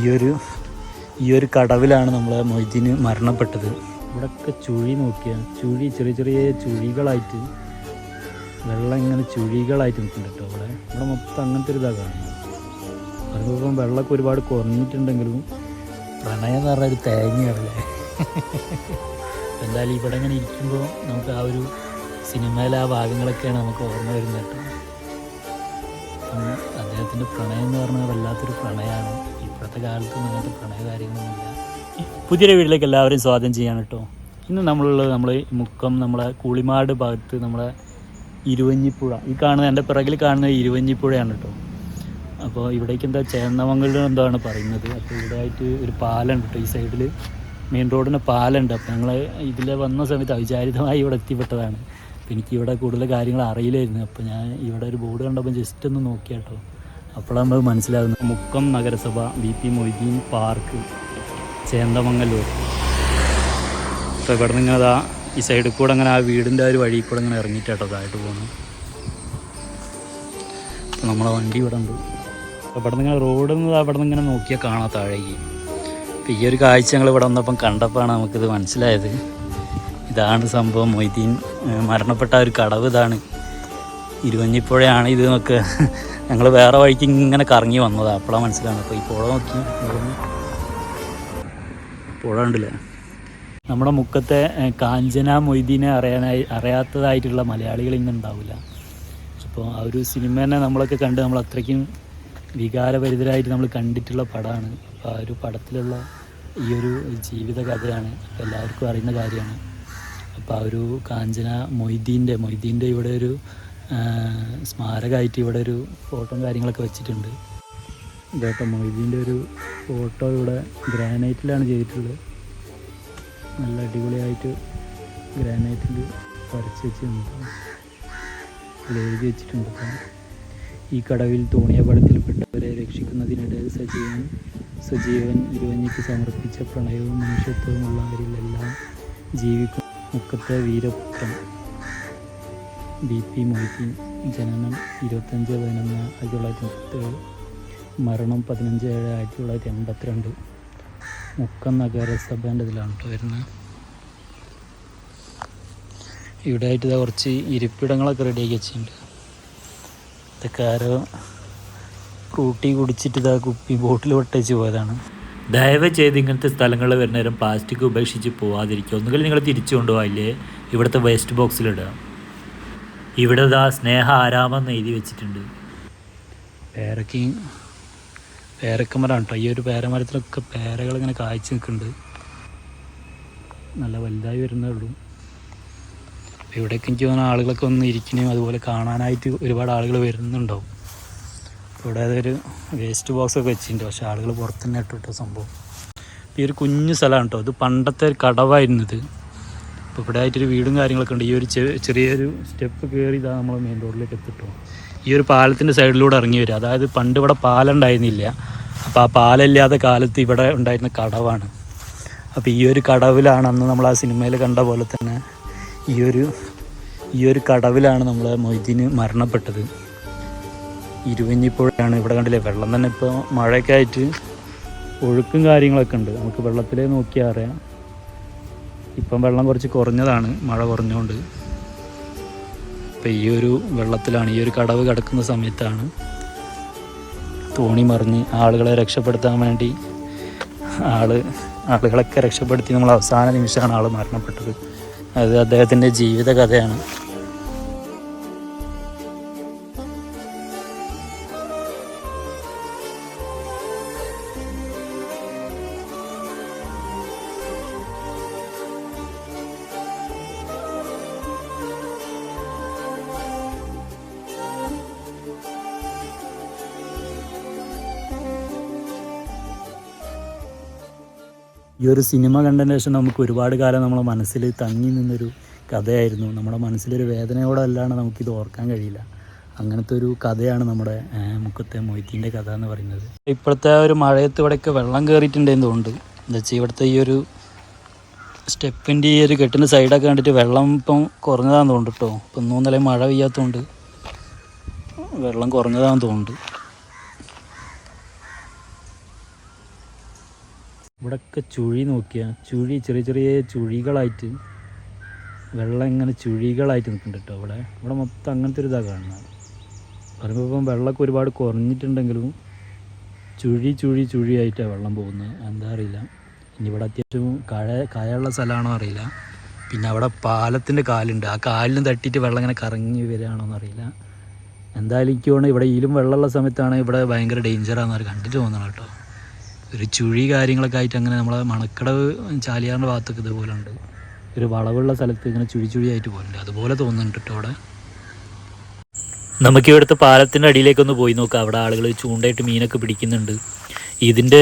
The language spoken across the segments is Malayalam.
ഈ ഒരു ഈ ഒരു കടവിലാണ് നമ്മളെ മൊയ്തീന് മരണപ്പെട്ടത്. ഇവിടെയൊക്കെ ചുഴി നോക്കിയാൽ ചുഴി ചെറിയ ചെറിയ ചുഴികളായിട്ട് വെള്ളം ഇങ്ങനെ ചുഴികളായിട്ട് നിൽക്കുന്നുണ്ട് കേട്ടോ അവിടെ. ഇവിടെ മൊത്തം അങ്ങനത്തെ ഒരു ഇതാണ് കാണുന്നത്. അതിപ്പം വെള്ളമൊക്കെ ഒരുപാട് കുറഞ്ഞിട്ടുണ്ടെങ്കിലും പ്രണയം എന്ന് പറഞ്ഞ ഒരു തേങ്ങയാണല്ലേ എന്തായാലും ഇവിടെ ഇങ്ങനെ ഇരിക്കുമ്പോൾ നമുക്ക് ആ ഒരു സിനിമയിലെ ആ ഭാഗങ്ങളൊക്കെയാണ് നമുക്ക് ഓർമ്മ വരുന്നത് കേട്ടോ. അദ്ദേഹത്തിന്റെ പ്രണയം എന്ന് പറഞ്ഞാൽ വല്ലാത്തൊരു പ്രണയമാണ്. ഇപ്പോഴത്തെ കാലത്ത് അങ്ങനത്തെ പ്രണയ കാര്യങ്ങളൊന്നുമില്ല പുതിയൊരു വീട്ടിലേക്ക് എല്ലാവരും സ്വാഗതം ചെയ്യാൻ കേട്ടോ. ഇന്ന് നമ്മളുള്ളത് നമ്മൾ മുക്കം നമ്മളെ കൂളിമാട് ഭാഗത്ത് നമ്മളെ ഇരുവഞ്ഞിപ്പുഴ. ഈ കാണുന്ന എന്റെ പിറകിൽ കാണുന്ന ഇരുവഞ്ഞിപ്പുഴയാണ് കേട്ടോ. അപ്പോൾ ഇവിടേക്ക് എന്താ ചേന്നമംഗലം എന്താണ് പറയുന്നത്? അപ്പോൾ ഇവിടെ ആയിട്ട് ഒരു പാലമുണ്ട് കേട്ടോ. ഈ സൈഡിൽ മെയിൻ റോഡിന് പാലമുണ്ട്. അപ്പോൾ ഞങ്ങൾ ഇതിൽ വന്ന സമയത്ത് അവിചാരിതമായി ഇവിടെ എത്തിപ്പെട്ടതാണ്. അപ്പോൾ എനിക്ക് ഇവിടെ കൂടുതൽ കാര്യങ്ങൾ അറിയില്ലായിരുന്നു. അപ്പോൾ ഞാൻ ഇവിടെ ഒരു ബോർഡ് കണ്ടപ്പോൾ ജസ്റ്റ് ഒന്ന് നോക്കിയാട്ടോ. അപ്പോഴാണ് മനസ്സിലാകുന്നത്. മുക്കം നഗരസഭ V P Moideen park Chendamangalur. അപ്പോൾ ഇവിടെ നിന്ന് അതാ ഈ സൈഡിൽ കൂടെ അങ്ങനെ ആ വീടിന്റെ ഒരു വഴി കൂടെ അങ്ങനെ ഇറങ്ങിയിട്ടാട്ടോ താഴോട്ട് പോകുന്നു അപ്പോൾ നമ്മളെ വണ്ടി ഇവിടെ ഉണ്ട്. അപ്പോൾ ഇവിടെ നിന്ന് റോഡിൽ നിന്ന് അവിടെ നിന്ന് ഇങ്ങനെ നോക്കിയാൽ കാണാം താഴേക്ക്. അപ്പോൾ ഈ ഒരു കാഴ്ച ഞങ്ങൾ ഇവിടെ വന്നപ്പം കണ്ടപ്പോഴാണ് നമുക്കിത് മനസ്സിലായത്. ഇതാണ് സംഭവം മൊയ്തീൻ മരണപ്പെട്ട ഒരു കടവ് ഇതാണ്. ഇരുവഞ്ഞിപ്പുഴയാണ് ഇത് നമുക്ക് ഞങ്ങൾ വേറെ വഴിക്ക് ഇങ്ങനെ കറങ്ങി വന്നതാണ് അപ്പോഴാണ് മനസ്സിലാണ് അപ്പോൾ ഈ പുഴ നോക്കി. പുഴ ഉണ്ടല്ലേ നമ്മുടെ മുക്കത്തെ കാഞ്ചന മൊയ്തീനെ അറിയാനായി അറിയാത്തതായിട്ടുള്ള മലയാളികൾ ഇങ്ങനെ ഉണ്ടാവില്ല. അപ്പോൾ ആ ഒരു സിനിമ തന്നെ നമ്മളൊക്കെ കണ്ട് നമ്മൾ അത്രയ്ക്കും വികാരഭരിതരായിട്ട് നമ്മൾ കണ്ടിട്ടുള്ള പടമാണ് അപ്പോൾ ആ ഒരു പടത്തിലുള്ള ഈ ഒരു ജീവിത കഥയാണ് എല്ലാവർക്കും അറിയുന്ന കാര്യമാണ്. അപ്പോൾ ആ ഒരു കാഞ്ചന മൊയ്തീന്റെ മൊയ്തീന്റെ ഇവിടെ ഒരു സ്മാരകമായിട്ട് ഇവിടെ ഒരു ഫോട്ടോയും കാര്യങ്ങളൊക്കെ വെച്ചിട്ടുണ്ട്. ഇതേട്ടോ മൊയ്തീന്റെ ഒരു ഫോട്ടോ ഇവിടെ ഗ്രാനൈറ്റിലാണ് ചെയ്തിട്ടുള്ളത്. നല്ല അടിപൊളിയായിട്ട് ഗ്രാനൈറ്റിൽ വരച്ച് വെച്ചിട്ടുണ്ട് എഴുതി വെച്ചിട്ടുണ്ട് അപ്പം ഈ കടവിൽ തോണിയ തോണിയപടത്തിൽപ്പെട്ടവരെ രക്ഷിക്കുന്നതിനിടെ സജീവൻ സജീവൻ ഇരുവഞ്ഞിക്ക് സമർപ്പിച്ച പ്രണയവും മനുഷ്യത്വവും ഉള്ളവരിലെല്ലാം ജീവിക്കും മുക്കത്തെ വീരപുത്രൻ. ബി പി മൊയ്തീൻ ജനനം ഇരുപത്തഞ്ച് പതിനൊന്ന് ആയിരത്തി തൊള്ളായിരത്തി മുപ്പത്തേഴ്. മരണം പതിനഞ്ച് ഏഴ് ആയിരത്തി തൊള്ളായിരത്തി എൺപത്തിരണ്ട്. മുക്കം നഗരസഭേന്റെ ഇതിലാണ് കേട്ടോ വരുന്നത്. ഇവിടെ ആയിട്ട് കുറച്ച് ഇരിപ്പിടങ്ങളൊക്കെ റെഡിയാക്കി വെച്ചിട്ടുണ്ട്. ഇതൊക്കെ ആരോ കൂട്ടി കുടിച്ചിട്ട് ഇതാ കുപ്പി ബോട്ടിൽ പൊട്ടേച്ച് പോയതാണ്. ദയവ് ചെയ്ത് ഇങ്ങനത്തെ സ്ഥലങ്ങളിൽ വരുന്നേരം പ്ലാസ്റ്റിക് ഉപേക്ഷിച്ച് പോവാതിരിക്കുക. ഒന്നുകിൽ നിങ്ങൾ തിരിച്ചു കൊണ്ടുപോകില്ലേ ഇവിടുത്തെ വേസ്റ്റ് ബോക്സിലിടുക ഇവിടെ ദാ സ്നേഹ ആരാമെന്ന് എഴുതി വെച്ചിട്ടുണ്ട്. പേരക്കയും പേരക്കമരാണ് കേട്ടോ ഈ ഒരു പേരമരത്തിലൊക്കെ പേരകൾ ഇങ്ങനെ കായ്ച്ചു നിൽക്കുന്നുണ്ട്. നല്ല വലുതായി വരുന്നേ ഉള്ളൂ. ഇവിടേക്കും എനിക്ക് തോന്നുന്ന ആളുകളൊക്കെ ഒന്ന് ഇരിക്കണേയും അതുപോലെ കാണാനായിട്ട് ഒരുപാട് ആളുകൾ വരുന്നുണ്ടാവും. ഇവിടെ അതൊരു വേസ്റ്റ് ബോക്സ് ഒക്കെ വെച്ചിട്ടുണ്ട്. പക്ഷെ ആളുകൾ പുറത്തുനിന്ന് ഇട്ടിട്ട സംഭവം. ഈ ഒരു കുഞ്ഞു സ്ഥലമാണ് കേട്ടോ ഇത് പണ്ടത്തെ ഒരു കടവായിരുന്നു ഇത്. അപ്പോൾ ഇവിടെ ആയിട്ടൊരു വീടും കാര്യങ്ങളൊക്കെ ഉണ്ട്. ഈ ഒരു ചെറിയൊരു സ്റ്റെപ്പ് കയറി ഇതാ നമ്മൾ മെയിൻ റോഡിലേക്ക് എത്തിട്ടോ. ഈ ഒരു പാലത്തിന്റെ സൈഡിലൂടെ ഇറങ്ങി വരിക. അതായത് പണ്ട് ഇവിടെ പാലം ഉണ്ടായിരുന്നില്ല. അപ്പോൾ ആ പാലമില്ലാത്ത കാലത്ത് ഇവിടെ ഉണ്ടായിരുന്ന കടവാണ്. അപ്പോൾ ഈ ഒരു കടവിലാണ് അന്ന് നമ്മൾ ആ സിനിമയിൽ കണ്ട പോലെ തന്നെ ഈ ഒരു ഈ ഒരു കടവിലാണ് നമ്മൾ മൊയ്തീന് മരണപ്പെട്ടത്. ഇരുവഞ്ഞിപ്പുഴയാണ് ഇവിടെ കണ്ടില്ലേ? വെള്ളം തന്നെ ഇപ്പോൾ മഴയൊക്കെ ആയിട്ട് ഒഴുക്കും കാര്യങ്ങളൊക്കെ ഉണ്ട്. നമുക്ക് വെള്ളത്തിലേ നോക്കിയാൽ അറിയാം. ഇപ്പം വെള്ളം കുറച്ച് കുറഞ്ഞതാണ് മഴ കുറഞ്ഞുകൊണ്ട്. ഇപ്പം ഈ ഒരു വെള്ളത്തിലാണ് ഈ ഒരു കടവ് കിടക്കുന്ന സമയത്താണ് തോണി മറിഞ്ഞ് ആളുകളെ രക്ഷപ്പെടുത്താൻ വേണ്ടി ആൾ ആളുകളൊക്കെ രക്ഷപ്പെടുത്തി. നമ്മൾ അവസാന നിമിഷമാണ് ആൾ മരണപ്പെട്ടത്. അത് അദ്ദേഹത്തിന്റെ ജീവിത കഥയാണ് ഈ ഒരു സിനിമ കണ്ടതിന് ശേഷം നമുക്ക് ഒരുപാട് കാലം നമ്മളെ മനസ്സിൽ തങ്ങി നിന്നൊരു കഥയായിരുന്നു. നമ്മുടെ മനസ്സിലൊരു വേദനയോടെ അല്ലാണ്ട് നമുക്കിത് ഓർക്കാൻ കഴിയില്ല. അങ്ങനത്തെ ഒരു കഥയാണ് നമ്മുടെ മുക്കത്തെ മൊയ്ത്തീന്റെ കഥ എന്ന് പറയുന്നത്. ഇപ്പോഴത്തെ ഒരു മഴയത്ത് ഇവിടെയൊക്കെ വെള്ളം കയറിയിട്ടുണ്ടെന്ന് തോന്നുന്നുണ്ട്. എന്താ വെച്ചാൽ ഇവിടുത്തെ ഈ ഒരു സ്റ്റെപ്പിന്റെ ഈ ഒരു കെട്ടിന്റെ സൈഡൊക്കെ കണ്ടിട്ട് വെള്ളം ഇപ്പം കുറഞ്ഞതാണെന്ന് തോന്നുന്നു കേട്ടോ. ഇപ്പം ഒന്നും നില മഴ പെയ്യാത്തതുകൊണ്ട് വെള്ളം കുറഞ്ഞതാണെന്ന് തോന്നുന്നുണ്ട്. ഇവിടെയൊക്കെ ചുഴി നോക്കിയാൽ ചുഴി ചെറിയ ചെറിയ ചുഴികളായിട്ട് വെള്ളം ഇങ്ങനെ ചുഴികളായിട്ട് നിൽക്കുന്നുണ്ട് കേട്ടോ ഇവിടെ. ഇവിടെ മൊത്തം അങ്ങനത്തെ ഒരു ഇതാണ് കാണുന്നത് പറയുമ്പോൾ ഇപ്പം വെള്ളമൊക്കെ ഒരുപാട് കുറഞ്ഞിട്ടുണ്ടെങ്കിലും ചുഴി ചുഴി ചുഴിയായിട്ടാണ് വെള്ളം പോകുന്നത്. എന്താ അറിയില്ല. ഇനി ഇവിടെ അത്യാവശ്യം കഴ കഴയുള്ള സ്ഥലമാണോ അറിയില്ല. പിന്നെ അവിടെ പാലത്തിന്റെ കാലുണ്ട്. ആ കാലിലും തട്ടിയിട്ട് വെള്ളം ഇങ്ങനെ കറങ്ങി വരികയാണോ അറിയില്ല. എന്തായാലും എനിക്ക് തോന്നുന്നു ഇവിടെ ഈലും വെള്ളമുള്ള സമയത്താണ് ഇവിടെ ഭയങ്കര ഡേഞ്ചറാണെന്ന് കണ്ടിട്ട് തോന്നണം കേട്ടോ. ഒരു ചുഴി കാര്യങ്ങളൊക്കെ ആയിട്ട് അങ്ങനെ നമ്മളെ മണക്കടവ് ചാലിയാറിന്റെ ഭാഗത്തൊക്കെ ഇതുപോലെ ഉണ്ട് ഒരു വളവുള്ള സ്ഥലത്ത് ഇങ്ങനെ ചുഴി ചുഴിയായിട്ട് പോകുന്നുണ്ട് അതുപോലെ തോന്നുന്നുണ്ട് കേട്ടോ അവിടെ. നമുക്ക് ഇവിടുത്തെ പാലത്തിന്റെ അടിയിലേക്കൊന്ന് പോയി നോക്കാം. അവിടെ ആളുകൾ ചൂണ്ടയിട്ട് മീനൊക്കെ പിടിക്കുന്നുണ്ട്. ഇതിന്റെ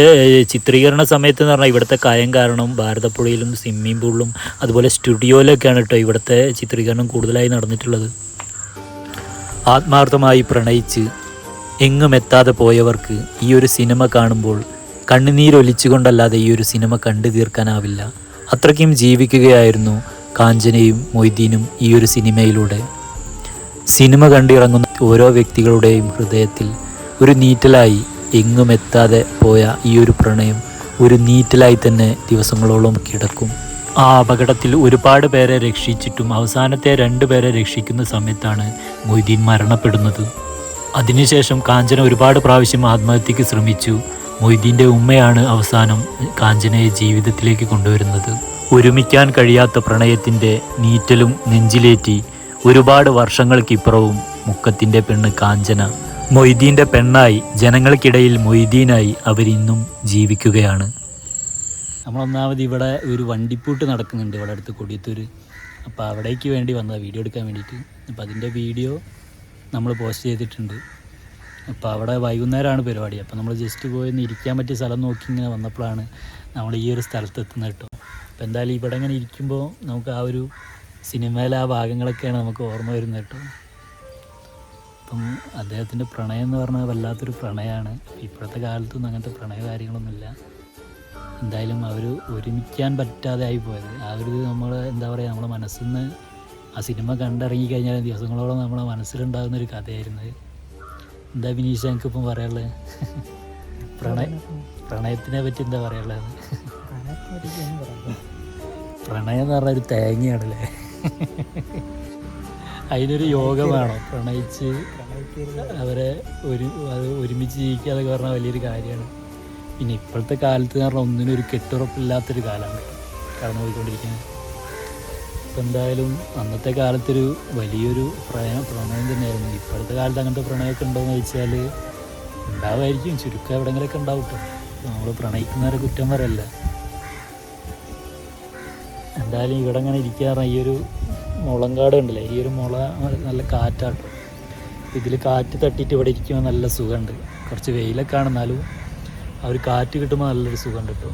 ചിത്രീകരണ സമയത്ത് എന്ന് പറഞ്ഞാൽ ഇവിടുത്തെ കായം കാരണം ഭാരതപ്പുഴയിലും സ്വിമ്മിംഗ് പൂളിലും അതുപോലെ സ്റ്റുഡിയോയിലൊക്കെയാണ് കേട്ടോ ഇവിടുത്തെ ചിത്രീകരണം കൂടുതലായി നടന്നിട്ടുള്ളത്. ആത്മാർത്ഥമായി പ്രണയിച്ച് എങ്ങും എത്താതെ പോയവർക്ക് ഈ ഒരു സിനിമ കാണുമ്പോൾ കണ്ണുനീരൊലിച്ചുകൊണ്ടല്ലാതെ ഈ ഒരു സിനിമ കണ്ടു തീർക്കാനാവില്ല. അത്രയ്ക്കും ജീവിക്കുകയായിരുന്നു കാഞ്ചനയും മൊയ്തീനും ഈ ഒരു സിനിമയിലൂടെ. സിനിമ കണ്ടിറങ്ങുന്ന ഓരോ വ്യക്തികളുടെയും ഹൃദയത്തിൽ ഒരു നീറ്റലായി എങ്ങും എത്താതെ പോയ ഈ ഒരു പ്രണയം ഒരു നീറ്റലായി തന്നെ ദിവസങ്ങളോളം കിടക്കും. ആ അപകടത്തിൽ ഒരുപാട് പേരെ രക്ഷിച്ചിട്ടും അവസാനത്തെ രണ്ട് പേരെ രക്ഷിക്കുന്ന സമയത്താണ് മൊയ്തീൻ മരണപ്പെടുന്നത്. അതിനുശേഷം കാഞ്ചന ഒരുപാട് പ്രാവശ്യം ആത്മഹത്യക്ക് ശ്രമിച്ചു. മൊയ്തീന്റെ ഉമ്മയാണ് അവസാനം കാഞ്ചനയെ ജീവിതത്തിലേക്ക് കൊണ്ടുവരുന്നത്. ഒരുമിക്കാൻ കഴിയാത്ത പ്രണയത്തിന്റെ നീറ്റലും നെഞ്ചിലേറ്റി ഒരുപാട് വർഷങ്ങൾക്കിപ്പുറവും മുക്കത്തിന്റെ പെണ്ണ് കാഞ്ചന മൊയ്തീന്റെ പെണ്ണായി ജനങ്ങൾക്കിടയിൽ മൊയ്തീനായി അവരിന്നും ജീവിക്കുകയാണ്. നമ്മളൊന്നാമത് ഇവിടെ ഒരു വണ്ടിപ്പൂട്ട് നടക്കുന്നുണ്ട് ഇവിടെ അടുത്ത് കൊടിയത്തൂർ അപ്പോൾ അവിടേക്ക് വേണ്ടി വന്നതാണ് വീഡിയോ എടുക്കാൻ വേണ്ടിയിട്ട്. അപ്പോൾ അതിന്റെ വീഡിയോ നമ്മൾ പോസ്റ്റ് ചെയ്തിട്ടുണ്ട്. അപ്പോൾ അവിടെ വൈകുന്നേരമാണ് പരിപാടി. അപ്പോൾ നമ്മൾ ജസ്റ്റ് പോയി ഒന്ന് ഇരിക്കാൻ പറ്റിയ സ്ഥലം നോക്കി ഇങ്ങനെ വന്നപ്പോഴാണ് നമ്മൾ ഈ ഒരു സ്ഥലത്ത് എത്തുന്നത് കേട്ടോ. അപ്പോൾ എന്തായാലും ഇവിടെ ഇങ്ങനെ ഇരിക്കുമ്പോൾ നമുക്ക് ആ ഒരു സിനിമയിലെ ആ ഭാഗങ്ങളൊക്കെയാണ് നമുക്ക് ഓർമ്മ വരുന്നത് കേട്ടോ. അപ്പം അദ്ദേഹത്തിന്റെ പ്രണയം എന്ന് പറഞ്ഞാൽ വല്ലാത്തൊരു പ്രണയമാണ് ഇപ്പോഴത്തെ കാലത്തൊന്നും അങ്ങനത്തെ പ്രണയ കാര്യങ്ങളൊന്നുമില്ല. എന്തായാലും അവർ ഒരുമിക്കാൻ പറ്റാതെ ആയി പോയത്. ആ ഒരു നമ്മൾ എന്താ പറയുക നമ്മുടെ മനസ്സിൽ നിന്ന് ആ സിനിമ കണ്ടിറങ്ങി കഴിഞ്ഞാൽ ദിവസങ്ങളോളം നമ്മുടെ മനസ്സിലുണ്ടാകുന്ന ഒരു കഥയായിരുന്നു. എന്താ വിനീഷ് ഞങ്ങൾക്ക് എനിക്കിപ്പം പറയാനുള്ളത് പ്രണയ പ്രണയത്തിനെ പറ്റി എന്താ പറയാനുള്ളത്? പ്രണയം എന്ന് പറഞ്ഞ ഒരു തേങ്ങയാണല്ലേ? അതിനൊരു യോഗം വേണം പ്രണയിച്ച് അവരെ ഒരു അത് ഒരുമിച്ച് ജീവിക്കുക എന്നൊക്കെ പറഞ്ഞാൽ വലിയൊരു കാര്യമാണ്. പിന്നെ ഇപ്പോഴത്തെ കാലത്ത് എന്ന് പറഞ്ഞാൽ ഒന്നിനും ഒരു കെട്ടുറപ്പില്ലാത്തൊരു കാലമാണ്. കടന്നു പോയിക്കൊണ്ടിരിക്കുന്നത് ഇപ്പം എന്തായാലും അന്നത്തെ കാലത്തൊരു വലിയൊരു പ്രണയം പ്രണയം തന്നെയായിരുന്നു. ഇപ്പോഴത്തെ കാലത്ത് അങ്ങനത്തെ പ്രണയമൊക്കെ ഉണ്ടോയെന്ന് ചോദിച്ചാൽ ഉണ്ടാവുമായിരിക്കും ചുരുക്കം എവിടെങ്കിലൊക്കെ ഉണ്ടാവും കേട്ടോ നമ്മൾ പ്രണയിക്കുന്നവരെ കുറ്റം വരല്ല എന്തായാലും ഇവിടെ അങ്ങനെ ഇരിക്കാറ് ഈ ഒരു മുളങ്കാട് ഉണ്ടല്ലേ ഈ ഒരു മുള നല്ല കാറ്റാട്ടോ ഇതിൽ കാറ്റ് തട്ടിയിട്ട് ഇവിടെ ഇരിക്കുമ്പോൾ നല്ല സുഖമുണ്ട്. കുറച്ച് വെയിലൊക്കെ ആണെന്നാലും ആ ഒരു കാറ്റ് കിട്ടുമ്പോൾ നല്ലൊരു സുഖമുണ്ട് കേട്ടോ.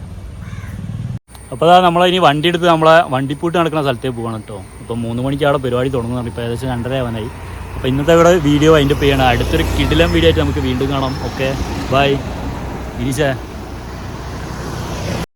അപ്പോൾ അതാ ഇനി വണ്ടി എടുത്ത് നമ്മളെ വണ്ടിപ്പൂട്ട് നടക്കുന്ന സ്ഥലത്തേക്ക് പോകണം കേട്ടോ ഇപ്പോൾ മൂന്ന് മണിക്ക് അവിടെ പരിപാടി തുടങ്ങുന്നുണ്ട് ഇപ്പോൾ ഏകദേശം രണ്ടര ആവാനായി. അപ്പോൾ ഇന്നത്തെ ഇവിടെ വീഡിയോ അതിന്റെ പേയാണ് അടുത്തൊരു കിടിലം വീഡിയോ ആയിട്ട് നമുക്ക് വീണ്ടും കാണാം. Okay bye ഗിരീശേ